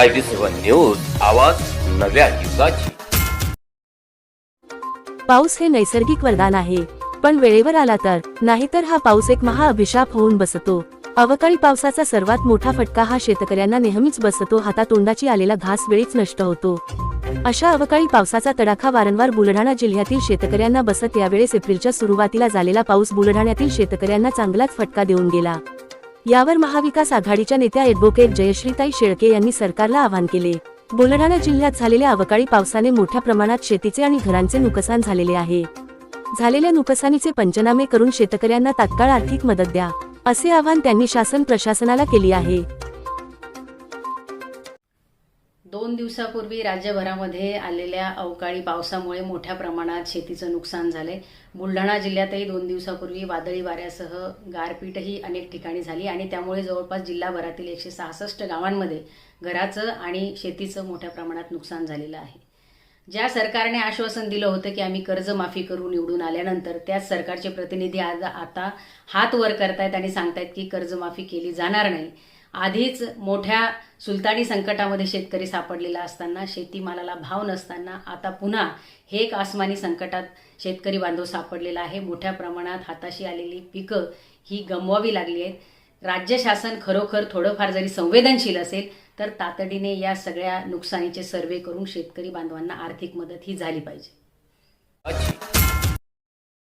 I B seven news आवाज नव्या युगाची. पाऊस हे नैसर्गिक वरदान आहे. पण वेळेवर आला तर नाहीतर हा पाऊस एक महाअभिशाप होऊन बसतो. अवकाळी पावसाचा सर्वात मोठा फटका हा शेतकऱ्यांना नेहमीच बसतो. हातातोंडाची आलेला घास वेळीच नष्ट होतो. अशा अवकाळी पावसाचा तडाखा वारंवार बुलढाणा जिल्ह्यातील शेतकऱ्यांना बसत यावेळेस एप्रिलच्या सुरुवातीला झालेला पाऊस बुलढाण्यातील शेतकऱ्यांना चांगलाच फटका देऊन गेला. यावर महाविकास आघाडीच्या नेत्या ॲडव्होकेट जयश्रीताई शेळके यांनी सरकारला आवाहन केले. बुलढाणा जिल्ह्यात झालेल्या अवकाळी पावसाने मोठ्या प्रमाणात शेतीचे आणि घरांचे नुकसान झालेले आहे. झालेल्या नुकसानीचे पंचनामे करून शेतकऱ्यांना तात्काळ आर्थिक मदत द्या असे आवाहन त्यांनी शासन प्रशासनाला केली आहे. दोन दिवसापूर्वी राज्यभरामध्ये आलेल्या अवकाळी पावसामुळे मोठ्या प्रमाणात शेतीचं नुकसान झालंय. बुलढाणा जिल्ह्यातही दोन दिवसापूर्वी वादळी वाऱ्यासह गारपीटही अनेक ठिकाणी झाली आणि त्यामुळे जवळपास जिल्हाभरातील एकशे सहासष्ट गावांमध्ये घराचं आणि शेतीचं मोठ्या प्रमाणात नुकसान झालेलं आहे. ज्या सरकारने आश्वासन दिलं होतं की आम्ही कर्जमाफी करू निवडून आल्यानंतर त्याच सरकारचे प्रतिनिधी आज आता हात वर करतायत आणि सांगतायत की कर्जमाफी केली जाणार नाही. आधीच मोठ्या सुलतानी संकटामध्ये शेतकरी सापडलेला असताना शेतीमालाला भाव नसताना आता पुन्हा हे एक आसमानी संकटात शेतकरी बांधव सापडलेला आहे. मोठ्या प्रमाणात हाताशी आलेली पिकं ही गमवावी लागली आहेत. राज्य शासन खरोखर थोडंफार जरी संवेदनशील असेल तर तातडीने या सगळ्या नुकसानीचे सर्वे करून शेतकरी बांधवांना आर्थिक मदत ही झाली पाहिजे.